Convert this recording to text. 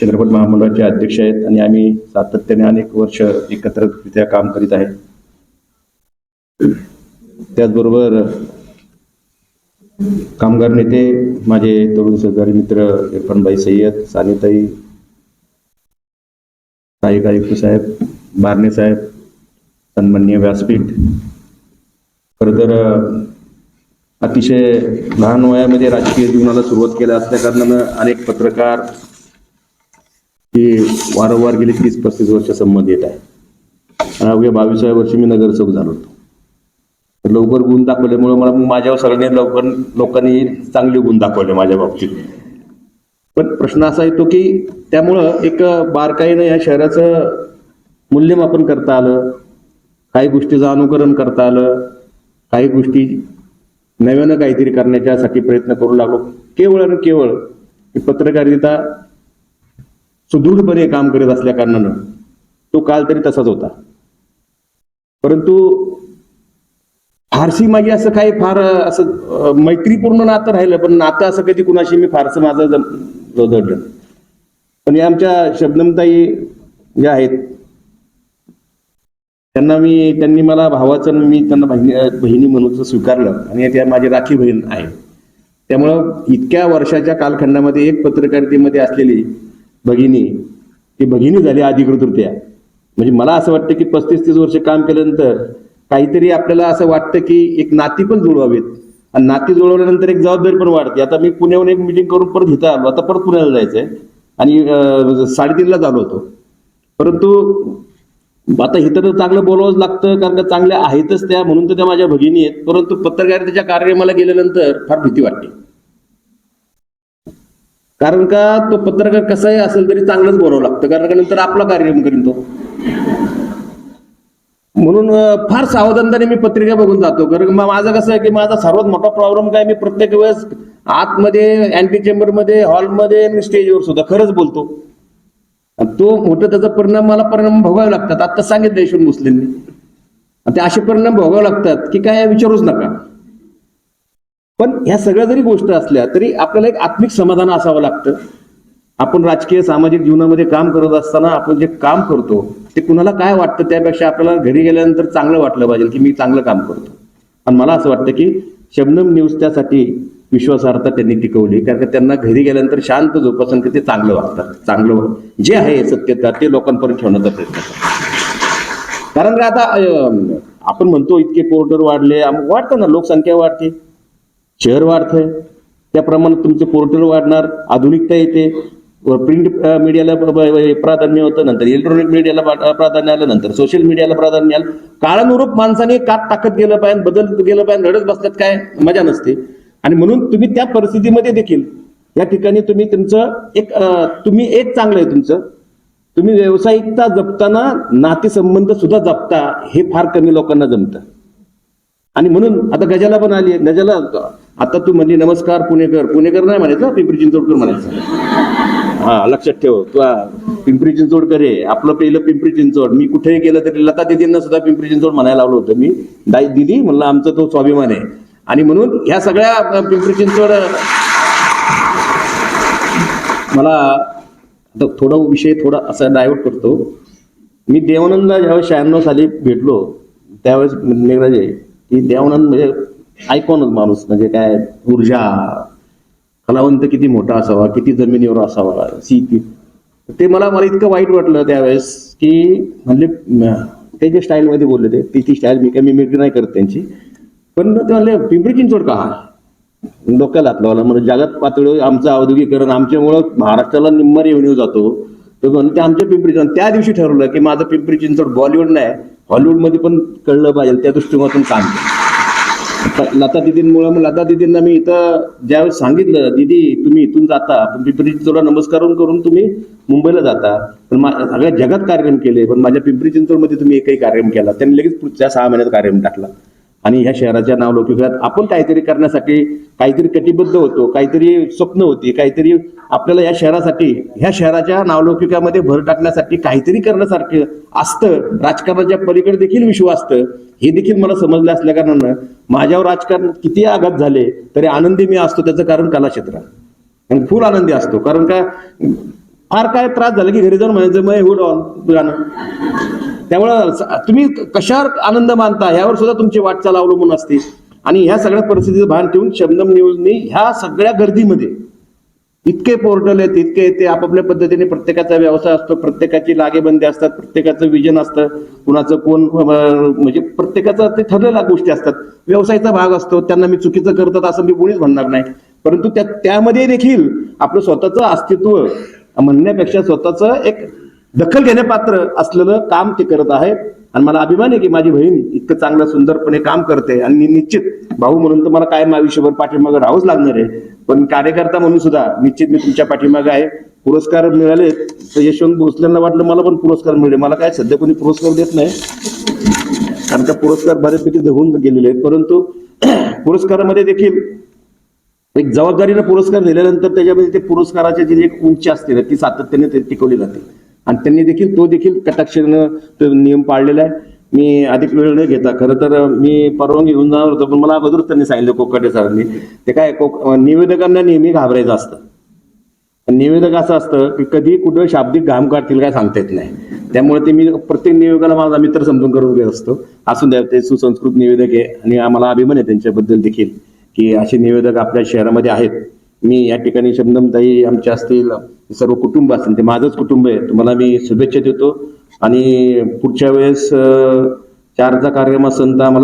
चित्रपट महामंडळाचे अध्यक्ष आहेत आणि आम्ही सातत्याने अनेक वर्ष एकत्ररित्या काम करीत आहे. त्याचबरोबर कामगार नेते माझे तरुण सहकारी मित्र इरफानबाई सय्यद सानिताई सहाय्यक आयुक्त साहेब बारणे साहेब सन्मान्य व्यासपीठ. खरं तर अतिशय लहान वयामध्ये राजकीय जीवनाला सुरुवात केल्या असल्या कारणानं अनेक पत्रकार ही वारंवार गेली तीस पस्तीस वर्ष संबंधित येत आहे. आणि अवघ्या बावीसाव्या वर्षी मी नगरसेवक झालो होतो. लवकर गुण दाखवल्यामुळे मला माझ्यावर सगळ्यांनी लवकर लोकांनी चांगले गुण दाखवले माझ्या बाबतीत. पण प्रश्न असा येतो की त्यामुळं एक बारकाईनं या शहराचं मूल्यमापन करता आलं काही गोष्टीचं अनुकरण करता आलं काही गोष्टी नव्यानं काहीतरी करण्याच्यासाठी प्रयत्न करू लागलो. केवळ आणि केवळ पत्रकारिता सुदृढपणे काम करत असल्या कारणानं तो काल तरी तसाच होता. परंतु फारशी माझी असं काही फार असं मैत्रीपूर्ण नातं राहिलं पण नातं असं कधी कुणाशी मी फारसं माझं जडलं पण या आमच्या शबनमताई ज्या आहेत त्यांना मी त्यांनी मला भावाचं मी त्यांना बहिणी बहिणी म्हणून स्वीकारलं आणि त्या माझी राखी बहीण आहे. त्यामुळं इतक्या वर्षाच्या कालखंडामध्ये एक पत्रकारितेमध्ये असलेली भगिनी. ती भगिनी झाली अधिकृतरित्या म्हणजे मला असं वाटतं की पस्तीस तीस वर्ष काम केल्यानंतर काहीतरी आपल्याला असं वाटतं की एक नाती पण जुळवावीत. आणि नाती जुळवल्यानंतर एक जबाबदारी पण वाढते. आता मी पुण्याहून एक मिटिंग करून परत इथं आलो. आता परत पुण्याला जायचंय. आणि साडेतीनला झालो होतो. परंतु आता इथं तर चांगलं बोलावंच लागतं कारण का चांगल्या आहेतच त्या म्हणून तर त्या माझ्या भगिनी आहेत. परंतु पत्रकारितेच्या कार्यक्रमाला गेल्यानंतर फार भीती वाटते. कारण का तो पत्रकार कसाही असेल तरी चांगलंच बोलावं लागतं. कारण का नंतर आपला कार्यक्रम करीन तो. म्हणून फार सावधानताने मी पत्रिका बघून जातो. कारण माझं कसं आहे की माझा सर्वात मोठा प्रॉब्लेम काय मी प्रत्येक वेळेस आतमध्ये अँटी चेंबरमध्ये हॉलमध्ये आणि स्टेजवर सुद्धा खरंच बोलतो. आणि तो मोठा त्याचा परिणाम मला परिणाम भोगावे लागतात. आता सांगितलं यशवंत मुस्लिमनी ते असे परिणाम भोगावे लागतात की काय विचारूच नका. पण ह्या सगळ्या जरी गोष्ट असल्या तरी आपल्याला एक आत्मिक समाधान असावं लागतं. आपण राजकीय सामाजिक जीवनामध्ये काम करत असताना आपण जे काम करतो ते कुणाला काय वाटतं त्यापेक्षा आपल्याला घरी गेल्यानंतर चांगलं वाटलं पाहिजे की मी चांगलं काम करतो. आणि मला असं वाटतं की शबनम न्यूज त्यासाठी विश्वासार्हता त्यांनी टिकवली कारण का त्यांना घरी गेल्यानंतर शांत जोपासून की ते चांगलं वागतात. चांगलं जे आहे सत्यता ते लोकांपर्यंत ठेवण्याचा प्रयत्न करतात. कारण का आता आपण म्हणतो इतके पोर्टर वाढले वाढतं ना लोकसंख्या वाढते. शहर वाढतंय. त्याप्रमाणे तुमचं पोर्टल वाढणार आधुनिकता येते. प्रिंट मीडियाला प्राधान्य होतं नंतर इलेक्ट्रॉनिक मीडियाला प्राधान्य आलं नंतर सोशल मीडियाला प्राधान्य आलं. काळानुरूप माणसाने कात टाकत गेलं पाहिजे बदलत गेलं पाहिजे रडत बसल्यात काय? मजा नसते. आणि म्हणून तुम्ही त्या परिस्थितीमध्ये देखील या ठिकाणी तुम्ही तुमचं एक तुम्ही एक चांगलं आहे तुमचं. तुम्ही व्यावसायिकता जपताना नातेसंबंध सुद्धा जपता हे फार कमी लोकांना जमतं. आणि म्हणून आता गजाला पण आली गजाला आता तू म्हणली नमस्कार पुणेकर. पुणेकर नाही म्हणायचं पिंपरी चिंचवडकर म्हणायचं. हा लक्षात ठेव. तुला पिंपरी चिंचवडकर आहे. आपलं पहिलं पिंपरी चिंचवड. मी कुठेही गेलं तरी लता दिदींना सुद्धा पिंपरी चिंचवड म्हणायला लावलं होतं मी. दाई दिदी म्हणलं आमचा तो स्वाभिमान आहे. आणि म्हणून ह्या सगळ्या पिंपरी चिंचवड मला आता थोडा विषय थोडा असा डायव्हर्ट करतो. मी देवानंदला ज्यावेळेस शहाण्णव साली भेटलो त्यावेळेस निघाले की देवानंद म्हणजे ऐकूनच माणूस म्हणजे काय ऊर्जा कलावंत किती मोठा असावा किती जमिनीवर असावा सी ते मला मला इतकं वाईट वाटलं त्यावेळेस की म्हणजे ते जे स्टाईलमध्ये बोलले ते ती ती स्टाईल मी काही मिमिक्री नाही करत त्यांची. पण ते म्हणले पिंपरी चिंचवड का? डोक्याला हात मला. म्हणजे जगात पातळीवर आमचं औद्योगिकरण आमच्यामुळं महाराष्ट्राला निम्मा रेव्हेन्यू जातो. तर म्हणून ते आमच्या पिंपरी चिंचवड त्या दिवशी ठरवलं की माझं पिंपरी चिंचवड बॉलिवूड नाही हॉलिवूडमध्ये पण कळलं पाहिजे त्या दृष्टिकोनातून काम केलं. लता दिदींमुळं मग लता दिदींना मी इथं ज्यावेळेस सांगितलं दीदी तुम्ही इथून जाता पण पिंपरी चिंचवडला नमस्कार करून तुम्ही मुंबईला जाता. पण सगळ्या जगात कार्यक्रम केले पण माझ्या पिंपरी चिंचवडमध्ये तुम्ही एकही कार्यक्रम केला त्यांनी लगेच पुढच्या सहा महिन्यात कार्यक्रम टाकला. आणि ह्या शहराच्या नावलौकिकात आपण काहीतरी करण्यासाठी काहीतरी कटिबद्ध होतो काहीतरी स्वप्न होती काहीतरी आपल्याला या शहरासाठी ह्या शहराच्या नावलौकिकामध्ये भर टाकण्यासाठी काहीतरी करण्यासारखं असतं. राजकारणाच्या पलीकडे देखील विश्व असतं. हे देखील मला समजलं असल्या कारणानं माझ्यावर राजकारण किती आघात झाले तरी आनंदी मी असतो त्याचं कारण कलाक्षेत्र. आणि फुल आनंदी असतो. कारण का फार काय त्रास झाला की घरी जाऊन म्हणायचं मग एवढं गाणं त्यामुळं स- तुम्ही कशावर आनंद मानता? ह्यावर सुद्धा तुमची वाटचाल अवलंबून असते. आणि ह्या सगळ्या परिस्थितीचं भान ठेवून शबनम न्यूजनी ह्या सगळ्या गर्दीमध्ये इतके पोर्टल आहेत इतके ते आपापल्या पद्धतीने प्रत्येकाचा व्यवसाय असतो प्रत्येकाची लागेबंदी असतात प्रत्येकाचं विजन असतं कुणाचं कोण म्हणजे प्रत्येकाचं ते ठरलेल्या गोष्टी असतात. व्यवसायाचा भाग असतो त्यांना मी चुकीचं करतात असं मी कोणीच म्हणणार नाही. परंतु त्या त्यामध्ये देखील आपलं स्वतःचं अस्तित्व म्हणण्यापेक्षा स्वतःचं एक दखल घेण्यापात्र असलेलं काम ते करत आहे आणि मला अभिमान आहे की माझी बहीण इतकं चांगलं सुंदरपणे काम करते आणि निश्चित भाऊ म्हणून तर मला कायम आयुष्यभर पाठीमागं राहावंच लागणार आहे. पण कार्यकर्ता म्हणून सुद्धा निश्चित मी तुमच्या पाठीमागे आहे. पुरस्कार मिळाले तर यशवंत भोसलेंना वाटलं मला पण पुरस्कार मिळेल. मला काय सध्या कोणी पुरस्कार देत नाही. कारण का पुरस्कार बऱ्यापैकी होऊन गेलेले आहेत. परंतु पुरस्कारामध्ये देखील एक जबाबदारीनं पुरस्कार दिल्यानंतर त्याच्यामध्ये ते पुरस्काराची जी एक उंची असते ना ती सातत्याने ते टिकवली जाते. आणि त्यांनी देखील तो देखील कटाक्षानं तो नियम पाळलेला आहे. मी अधिक वेळ न घेता खरं तर मी परवानगी घेऊन जाणार होतो पण मला अगोदरच त्यांनी सांगितलं कोकाटे सरांनी. ते काय कोक निवेदकांना नेहमी घाबरायचं असतं. निवेदक असं असतं की कधी कुठं शाब्दिक घाम काढतील काय सांगता येत नाही. त्यामुळे ते मी प्रत्येक निवेदकाला माझा मित्र समजून करून घेत असतो. असून द्या ते सुसंस्कृत निवेदक आहे आणि आम्हाला अभिमान आहे त्यांच्याबद्दल देखील की असे निवेदक आपल्या शहरामध्ये आहेत. मी या ठिकाणी शब्दमताई आमच्या असतील सर्व कुटुंब असतील ते माझंच कुटुंब आहे. तुम्हाला मी शुभेच्छा देतो. आणि पुढच्या वेळेस चारचा कार्यक्रम असेल तर आम्हाला